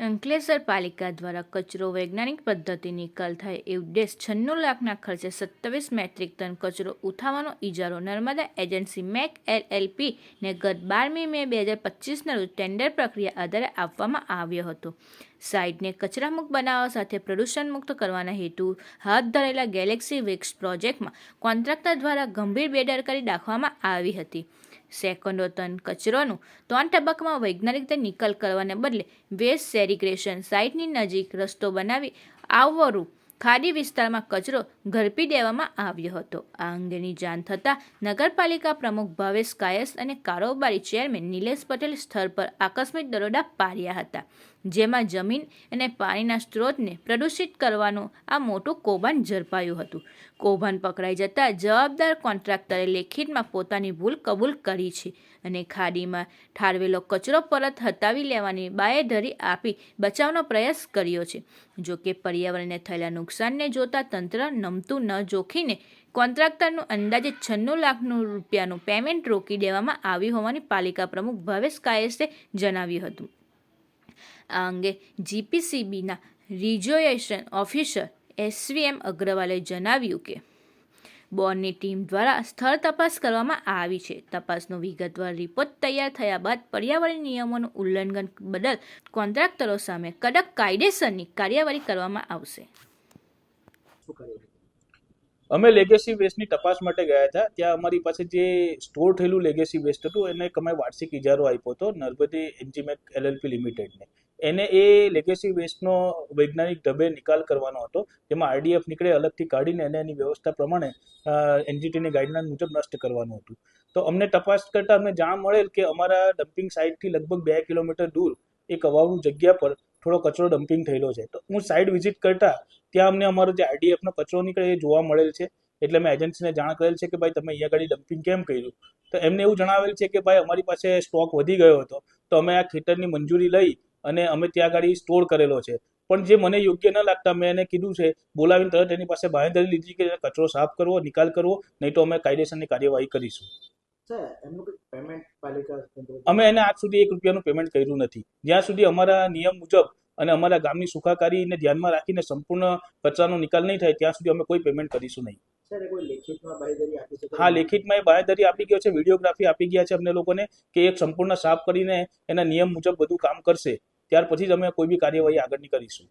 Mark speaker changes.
Speaker 1: અંકલેશ્વર પાલિકા દ્વારા કચરો વૈજ્ઞાનિક પદ્ધતિ નિકાલ થાય એ ઉદ્દેશ છન્નું લાખના ખર્ચે સત્તાવીસ મેટ્રિક ટન કચરો ઉઠાવવાનો ઇજારો Narmada agency Mac L L P ને ગત બારમી મે બે હજાર પચીસના રોજ ટેન્ડર પ્રક્રિયા આધારે આપવામાં આવ્યો હતો. સાઇટને કચરામુક્ત બનાવવા સાથે પ્રદૂષણ મુક્ત કરવાના હેતુ હાથ ધરેલા ગેલેક્સી વિક્સ પ્રોજેક્ટમાં કોન્ટ્રાક્ટર દ્વારા ગંભીર બેદરકારી દાખવામાં આવી હતી. સેકન્ડો ટન કચરોનું ત્રણ તબક્કામાં વૈજ્ઞાનિક રીતે નિકાલ કરવાને બદલે વેસ્ટ સેરિગ્રેશન સાઇટની નજીક રસ્તો બનાવી આવરું ખાડી વિસ્તારમાં કચરો ઘરપી દેવામાં આવ્યો હતો. આ અંગેની જાણ થતાં નગરપાલિકા પ્રમુખ ભાવેશ કાયસ અને કારોબારી ચેરમેન નિલેશ પટેલ સ્થળ પર આકસ્મિક દરોડા પાડ્યા હતા. જેમાં જમીન અને પાણીના સ્ત્રોતને પ્રદૂષિત કરવાનું આ મોટું કૌભાંડ ઝડપાયું હતું. કૌભાંડ પકડાઈ જતાં જવાબદાર કોન્ટ્રાક્ટરે લેખિતમાં પોતાની ભૂલ કબૂલ કરી છે અને ખાડીમાં ઠારવેલો કચરો પરત હટાવી લેવાની બાયેધરી આપી બચાવનો પ્રયાસ કર્યો છે. જોકે પર્યાવરણને થયેલા નુકસાનને જોતા તંત્ર નમતું ન જોખીને કોન્ટ્રાક્ટરનું અંદાજે છન્નું લાખનું રૂપિયાનું પેમેન્ટ રોકી દેવામાં આવ્યું હોવાની પાલિકા પ્રમુખ ભાવેશ કાયસે જણાવ્યું હતું. આ અંગે જીપીસીબીના રિજોયેશન ઓફિસર એસવીએમ અગ્રવાલે જણાવ્યું કે બોર્ડની ટીમ દ્વારા સ્થળ તપાસ કરવામાં આવી છે. તપાસનો વિગતવાર રિપોર્ટ તૈયાર થયા બાદ પર્યાવરણ નિયમોનું ઉલ્લંઘન બદલ કોન્ટ્રાક્ટરો સામે કડક કાયદેસરની કાર્યવાહી કરવામાં આવશે.
Speaker 2: અમે લેગેસી વેસ્ટની તપાસ માટે ગયા હતા. ત્યાં અમારી પાસે જે સ્ટોર થયેલું લેગેસી વેસ્ટ હતું, એને એક અમે વાર્ષિક ઇજારો આપ્યો હતો, નર્મદે એન્જીમેક એલએલપી લિમિટેડને. એને એ લેગેસી વેસ્ટનો વૈજ્ઞાનિક ઢબે નિકાલ કરવાનો હતો, જેમાં આરડીએફ નીકળે, અલગથી કાઢીને એને એની વ્યવસ્થા પ્રમાણે એનજીટીની ગાઈડલાઇન મુજબ નષ્ટ કરવાનું હતું. તો અમને તપાસ કરતાં અમને જાણ મળેલ કે અમારા ડમ્પિંગ સાઇટથી લગભગ બે કિલોમીટર દૂર, એક અવાવરૂ જગ્યા પર થોડો કચરો ડમ્પિંગ થયેલો છે. તો હું સાઇટ વિઝિટ કરતા ત્યાં અમને અમારો જે આરડીએફનો કચરો નીકળે એ જોવા મળેલ છે. એટલે મેં એજન્સીને જાણ કરેલ છે કે ભાઈ તમે અહીંયા આગળ ડમ્પિંગ કેમ કર્યું? તો એમને એવું જણાવેલ છે કે ભાઈ અમારી પાસે સ્ટોક વધી ગયો હતો. તો અમે આ ખેતરની મંજૂરી લઈ અને અમે ત્યાં આગળ સ્ટોર કરેલો છે. પણ જે મને યોગ્ય ન લાગતા મેં એને કીધું છે, બોલાવીને તરત એની પાસે બાંહેધરી લીધી કે કચરો સાફ કરવો, નિકાલ કરવો, નહીં તો અમે કાયદેસરની કાર્યવાહી કરીશું. અમે એને આજ સુધી એક રૂપિયાનું પેમેન્ટ કર્યું નથી. જ્યાં સુધી અમારા નિયમ મુજબ અને અમારા ગામની સુખાકારીને ધ્યાનમાં રાખીને સંપૂર્ણ કચરાનો નિકાલ નહીં થાય ત્યાં સુધી અમે કોઈ પેમેન્ટ કરીશું નહીં. હા લેખિતમાં એ બાહેધરી આપી ગયો છે વિડીયોગ્રાફી આપી ગયા છે અમને લોકોને કે એક સંપૂર્ણ સાફ કરીને એના નિયમ મુજબ બધું કામ કરશે. ત્યાર પછી જ અમે કોઈ બી કાર્યવાહી આગળની કરીશું.